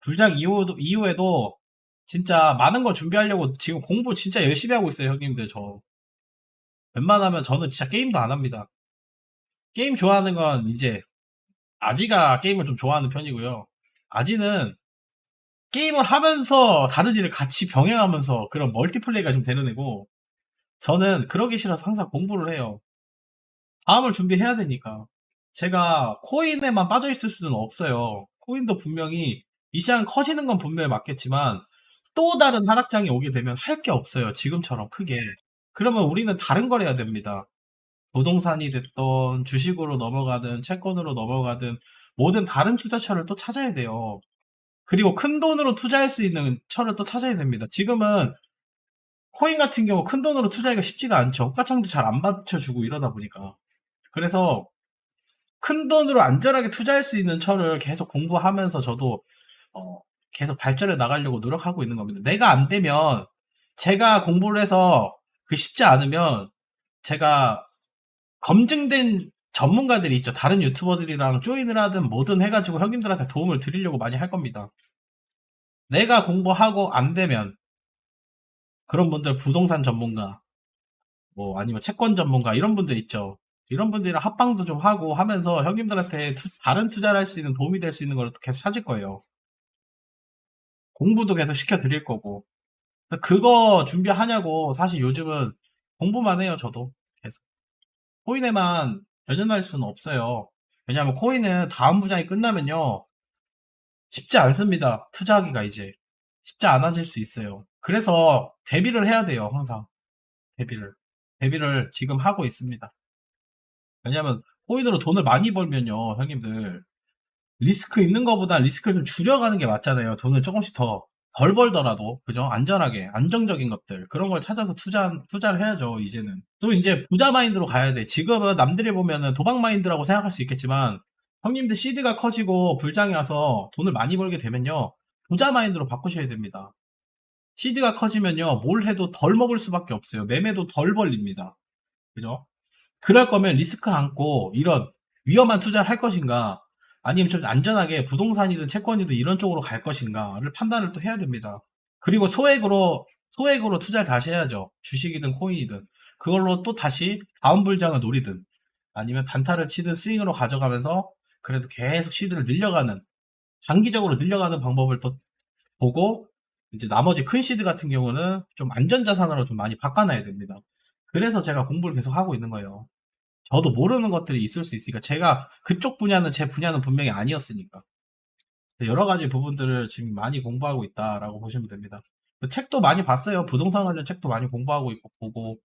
불장 이후도, 이후에도 진짜 많은 걸 준비하려고 지금 공부 진짜 열심히 하고 있어요, 형님들, 저. 웬만하면 저는 진짜 게임도 안 합니다. 게임 좋아하는 건 이제 아지가 게임을 좀 좋아하는 편이고요. 아지는 게임을 하면서 다른 일을 같이 병행하면서 그런 멀티플레이가 좀 되는 애고 저는 그러기 싫어서 항상 공부를 해요. 다음을 준비해야 되니까. 제가 코인에만 빠져 있을 수는 없어요. 코인도 분명히 이 시장 커지는 건 분명히 맞겠지만 또 다른 하락장이 오게 되면 할 게 없어요. 지금처럼 크게. 그러면 우리는 다른 걸 해야 됩니다. 부동산이 됐던 주식으로 넘어가든 채권으로 넘어가든 모든 다른 투자처를 또 찾아야 돼요. 그리고 큰 돈으로 투자할 수 있는 처를 또 찾아야 됩니다. 지금은 코인 같은 경우 큰 돈으로 투자하기가 쉽지가 않죠. 호가창도 잘 안 받쳐주고 이러다 보니까. 그래서 큰 돈으로 안전하게 투자할 수 있는 처를 계속 공부하면서 저도 어, 계속 발전해 나가려고 노력하고 있는 겁니다. 내가 안 되면 제가 공부를 해서 그 쉽지 않으면 제가 검증된 전문가들이 있죠. 다른 유튜버들이랑 조인을 하든 뭐든 해가지고 형님들한테 도움을 드리려고 많이 할 겁니다. 내가 공부하고 안 되면 그런 분들 부동산 전문가, 뭐 아니면 채권 전문가 이런 분들 있죠. 이런 분들이랑 합방도 좀 하고 하면서 형님들한테 투- 다른 투자를 할 수 있는 도움이 될 수 있는 걸 계속 찾을 거예요. 공부도 계속 시켜드릴 거고. 그거 준비하냐고 사실 요즘은 공부만 해요, 저도. 계속. 코인에만 연연할 수는 없어요. 왜냐하면 코인은 다음 부장이 끝나면요. 쉽지 않습니다. 투자하기가 이제. 쉽지 않아질 수 있어요. 그래서 대비를 해야 돼요, 항상. 대비를. 대비를 지금 하고 있습니다. 왜냐면 코인으로 돈을 많이 벌면요, 형님들. 리스크 있는 것보다 리스크를 좀 줄여가는 게 맞잖아요. 돈을 조금씩 더 덜 벌더라도 그죠? 안전하게 안정적인 것들 그런 걸 찾아서 투자 투자를 해야죠. 이제는 또 이제 부자 마인드로 가야 돼. 지금은 남들이 보면은 도박 마인드라고 생각할 수 있겠지만 형님들 시드가 커지고 불장이 와서 돈을 많이 벌게 되면요 부자 마인드로 바꾸셔야 됩니다. 시드가 커지면요 뭘 해도 덜 먹을 수밖에 없어요. 매매도 덜 벌립니다. 그죠? 그럴 거면 리스크 안고 이런 위험한 투자를 할 것인가 아니면 좀 안전하게 부동산이든 채권이든 이런 쪽으로 갈 것인가를 판단을 또 해야 됩니다. 그리고 소액으로 소액으로 투자를 다시 해야죠. 주식이든 코인이든 그걸로 또 다시 다음 불장을 노리든 아니면 단타를 치든 스윙으로 가져가면서 그래도 계속 시드를 늘려가는 장기적으로 늘려가는 방법을 또 보고 이제 나머지 큰 시드 같은 경우는 좀 안전 자산으로 좀 많이 바꿔놔야 됩니다. 그래서 제가 공부를 계속 하고 있는 거예요. 저도 모르는 것들이 있을 수 있으니까 제가 그쪽 분야는 제 분야는 분명히 아니었으니까 여러 가지 부분들을 지금 많이 공부하고 있다라고 보시면 됩니다. 그 책도 많이 봤어요. 부동산 관련 책도 많이 공부하고 있고 보고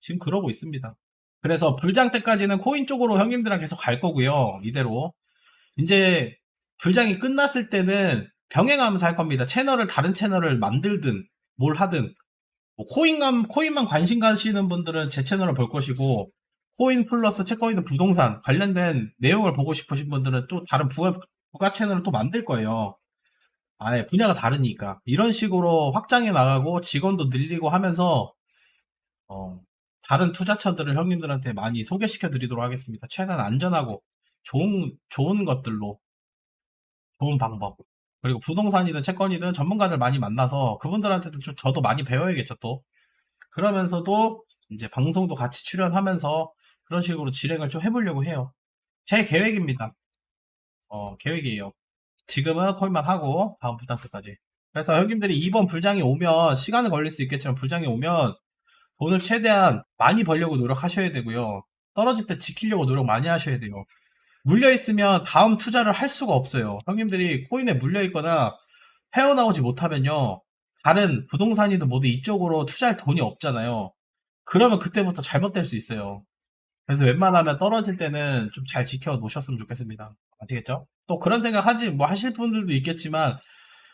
지금 그러고 있습니다. 그래서 불장 때까지는 코인 쪽으로 형님들랑 계속 갈 거고요. 이대로 이제 불장이 끝났을 때는 병행하면서 할 겁니다. 채널을 다른 채널을 만들든 뭘 하든 뭐 코인감 코인만 관심 가시는 분들은 제 채널을 볼 것이고 코인 플러스 채권이든 부동산 관련된 내용을 보고 싶으신 분들은 또 다른 부가, 부가 채널을 또 만들 거예요. 아예 분야가 다르니까. 이런 식으로 확장해 나가고 직원도 늘리고 하면서, 어, 다른 투자처들을 형님들한테 많이 소개시켜 드리도록 하겠습니다. 최대한 안전하고 좋은, 좋은 것들로, 좋은 방법. 그리고 부동산이든 채권이든 전문가들 많이 만나서 그분들한테도 좀 저도 많이 배워야겠죠, 또. 그러면서도 이제 방송도 같이 출연하면서 그런 식으로 진행을 좀 해보려고 해요. 제 계획입니다. 어, 계획이에요. 지금은 코인만 하고 다음 불장 때까지. 그래서 형님들이 이번 불장이 오면 시간은 걸릴 수 있겠지만 불장이 오면 돈을 최대한 많이 벌려고 노력하셔야 되고요. 떨어질 때 지키려고 노력 많이 하셔야 돼요. 물려 있으면 다음 투자를 할 수가 없어요. 형님들이 코인에 물려 있거나 헤어나오지 못하면요. 다른 부동산이든 뭐든 이쪽으로 투자할 돈이 없잖아요. 그러면 그때부터 잘못될 수 있어요. 그래서 웬만하면 떨어질 때는 좀 잘 지켜 놓으셨으면 좋겠습니다. 아시겠죠? 또 그런 생각 하지, 뭐 하실 분들도 있겠지만,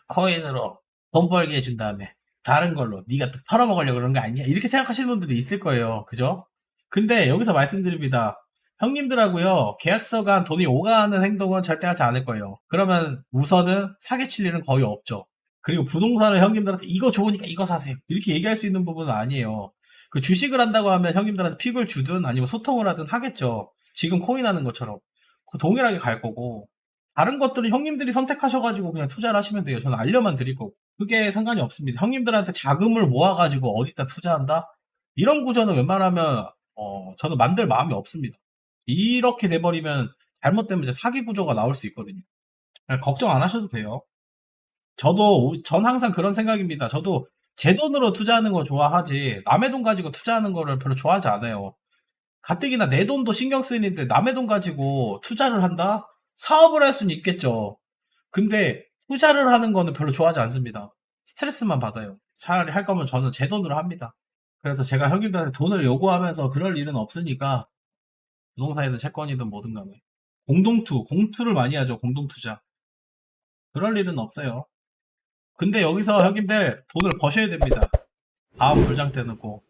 코인으로 돈 벌게 해준 다음에, 다른 걸로 네가 또 털어먹으려고 그런 거 아니냐? 이렇게 생각하시는 분들도 있을 거예요. 그죠? 근데 여기서 말씀드립니다. 형님들하고요, 계약서가 돈이 오가는 행동은 절대 하지 않을 거예요. 그러면 우선은 사기칠 일은 거의 없죠. 그리고 부동산을 형님들한테 이거 좋으니까 이거 사세요. 이렇게 얘기할 수 있는 부분은 아니에요. 그 주식을 한다고 하면 형님들한테 픽을 주든 아니면 소통을 하든 하겠죠. 지금 코인 하는 것처럼. 그 동일하게 갈 거고. 다른 것들은 형님들이 선택하셔가지고 그냥 투자를 하시면 돼요. 저는 알려만 드릴 거고. 그게 상관이 없습니다. 형님들한테 자금을 모아가지고 어디다 투자한다? 이런 구조는 웬만하면, 어, 저는 만들 마음이 없습니다. 이렇게 돼버리면 잘못되면 이제 사기 구조가 나올 수 있거든요. 걱정 안 하셔도 돼요. 저도, 오- 전 항상 그런 생각입니다. 저도 제 돈으로 투자하는 거 좋아하지, 남의 돈 가지고 투자하는 거를 별로 좋아하지 않아요. 가뜩이나 내 돈도 신경 쓰이는데 남의 돈 가지고 투자를 한다? 사업을 할 수는 있겠죠. 근데 투자를 하는 거는 별로 좋아하지 않습니다. 스트레스만 받아요. 차라리 할 거면 저는 제 돈으로 합니다. 그래서 제가 형님들한테 돈을 요구하면서 그럴 일은 없으니까 부동산이든 채권이든 뭐든 간에 공동투, 공투를 많이 하죠. 공동투자. 그럴 일은 없어요. 근데 여기서 형님들 돈을 버셔야 됩니다. 다음 불장 때 놓고